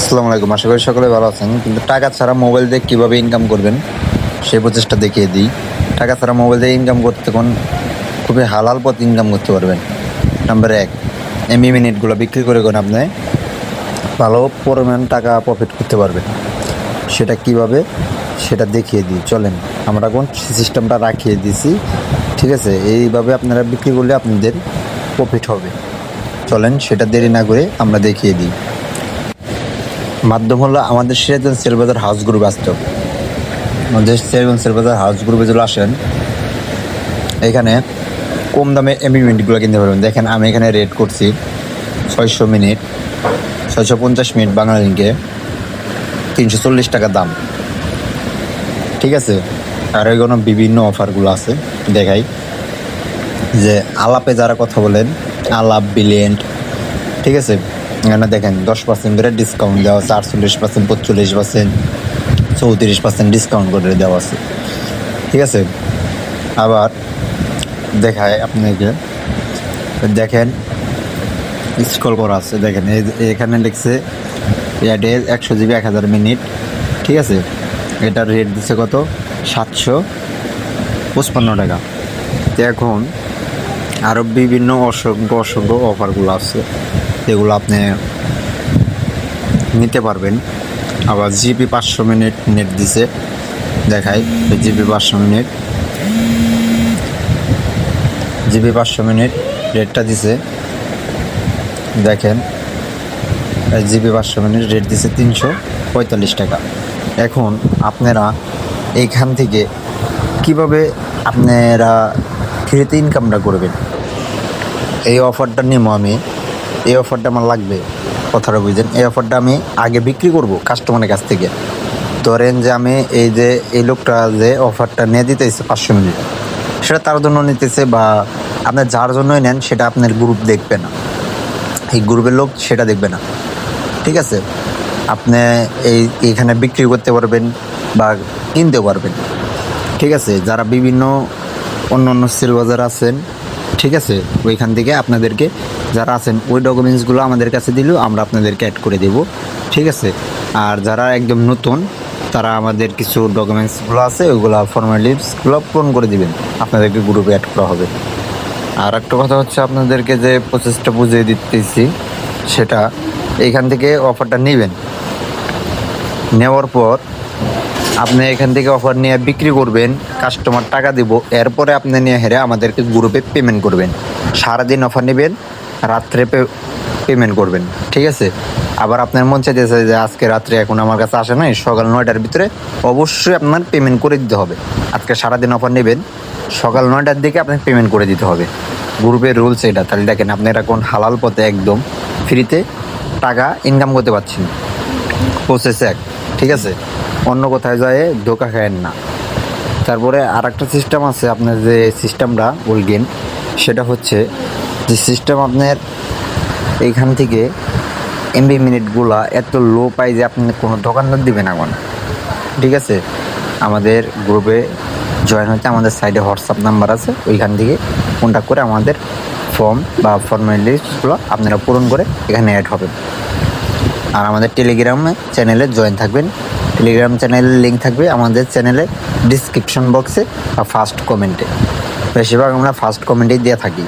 আসসালামু আলাইকুম। আশা করি সকলে ভালো আছেন। কিন্তু টাকা ছাড়া মোবাইল দিয়ে কীভাবে ইনকাম করবেন সেই প্রচেষ্টা দেখিয়ে দিই। টাকা ছাড়া মোবাইল দিয়ে ইনকাম করতে কোন খুবই হালাল পথ ইনকাম করতে পারবেন। নাম্বার এক এমবি মিনিটগুলো বিক্রি করে কোন আপনি ভালো পরিমাণ টাকা প্রফিট করতে পারবেন। সেটা কীভাবে, সেটা দেখিয়ে দিই। চলেন, আমরা কোন সিস্টেমটা রাখিয়ে দিছি। ঠিক আছে, এইভাবে আপনারা বিক্রি করলে আপনাদের প্রফিট হবে। চলেন, সেটা দেরি না করে আমরা দেখিয়ে দিই। মাধ্যম হলো আমাদের সিরাজগঞ্জ সেলবাজার হাউস গ্রুপ আসতে আমাদের সিরাজগঞ্জ সেলবাজার হাউস গ্রুপে যদি আসেন, এখানে কম দামে এমবি মিনিটগুলো কিনতে পারবেন। দেখেন, আমি এখানে রেট করছি ছয়শো মিনিট ছয়শো পঞ্চাশ মিনিট বাংলা লিঙ্কে তিনশো চল্লিশ টাকা দাম। ঠিক আছে? আর এগুলো বিভিন্ন অফারগুলো আছে। দেখাই যে আলাপে যারা কথা বলেন, আলাপ বিলিয়েন্ট ঠিক আছে? এখানে দেখেন দশ পার্সেন্ট করে ডিসকাউন্ট দেওয়া আছে, আটচল্লিশ পার্সেন্ট পঁচল্লিশ পার্সেন্ট চৌত্রিশ পার্সেন্ট ডিসকাউন্ট করে দেওয়া আছে। ঠিক আছে? আবার দেখায় আপনাকে। দেখেন স্কল করা আছে। দেখেন এখানে লিখছে, এয়ারটেল একশো জিবি, এক হাজার মিনিট। ঠিক আছে? এটার রেট দিচ্ছে কত? সাতশো পঁচপান্ন টাকা। এখন আরও বিভিন্ন অসংখ্য অসংখ্য অফারগুলো আছে। যেগুলো আপনি নিতে পারবেন। আবার জিবি পাঁচশো মিনিট নেট দিছে। দেখাই জিবি পাঁচশো মিনিট। জিবি পাঁচশো মিনিট রেটটা দিছে। দেখেন জিবি পাঁচশো মিনিট রেট দিছে তিনশো পঁয়তাল্লিশ টাকা। এখন আপনারা এইখান থেকে কীভাবে আপনারা ফ্রিতে ইনকামটা করবেন? এই অফারটা নেব আমি। এই অফারটা আমার লাগবে, কথাটা বুঝছেন এই অফারটা আমি আগে বিক্রি করব কাস্টমারের কাছ থেকে। ধরেন যে আমি এই যে, এই লোকটা যে অফারটা নিয়ে দিতেছে পাঁচশো মিনিট, সেটা তার জন্য নিতেছে বা আপনার যার জন্যই নেন সেটা আপনার গ্রুপ দেখবে না। এই গ্রুপের লোক সেটা দেখবে না। ঠিক আছে? আপনি এই এখানে বিক্রি করতে পারবেন বা কিনতে পারবেন। ঠিক আছে? যারা বিভিন্ন অন্য অন্য সেল বাজার আছেন, ঠিক আছে? ওইখান থেকে আপনাদেরকে যারা আছেন, ওই ডকুমেন্টসগুলো আমাদের কাছে দিলেও আমরা আপনাদেরকে অ্যাড করে দেব। ঠিক আছে? আর যারা একদম নতুন, তারা আমাদের কিছু ডকুমেন্টসগুলো আছে, ওইগুলো ফর্মালিটিসগুলো পূরণ করে দিবেন। আপনাদেরকে গ্রুপে অ্যাড করা হবে। আর একটা কথা হচ্ছে আপনাদেরকে যে প্রসেসটা বুঝিয়ে দিতেছি, সেটা এইখান থেকে অফারটা নেবেন। নেওয়ার পর আপনি এখান থেকে অফার নিয়ে বিক্রি করবেন কাস্টমার টাকা দিব, এরপরে আপনি নিয়ে হেরে আমাদেরকে গ্রুপে পেমেন্ট করবেন। সারাদিন অফার নেবেন রাত্রে পেমেন্ট করবেন, ঠিক আছে? আবার আপনার মন চাইতেছে যে আজকে রাত্রে এখন আমার কাছে আসে নাই, সকাল নয়টার ভিতরে অবশ্যই আপনার পেমেন্ট করে দিতে হবে। আজকে সারাদিন অফার নেবেন, সকাল নয়টার দিকে আপনাকে পেমেন্ট করে দিতে হবে। গ্রুপের রুলস এটা, তাহলে দেখেন আপনারা কোন হালাল পথে একদম ফ্রিতে টাকা ইনকাম করতে পারছেন প্রসেস এক, ঠিক আছে? অন্য কোথায় যায়, ধোকা খায়েন না। তারপরে আর একটা সিস্টেম আছে, আপনার যে সিস্টেমটা বলবেন সেটা হচ্ছে যে সিস্টেম আপনার এইখান থেকে এমবি মিনিটগুলা এত লো পাই যে আপনি কোনো দোকানদার দিবেন এখন ঠিক আছে? আমাদের গ্রুপে জয়েন হতে আমাদের সাইডে হোয়াটসঅ্যাপ নাম্বার আছে, ওইখান থেকে কন্ট্যাক্ট করে আমাদের ফর্ম বা ফর্মালিটিসগুলো আপনারা পূরণ করে এখানে অ্যাড হবেন আর আমাদের টেলিগ্রামে চ্যানেলে জয়েন থাকবেন। টেলিগ্রাম চ্যানেলের লিঙ্ক থাকবে আমাদের চ্যানেলে ডিসক্রিপশন বক্সে বা ফার্স্ট কমেন্টে বেশিরভাগ আমরা ফার্স্ট কমেন্টেই দিয়ে থাকি।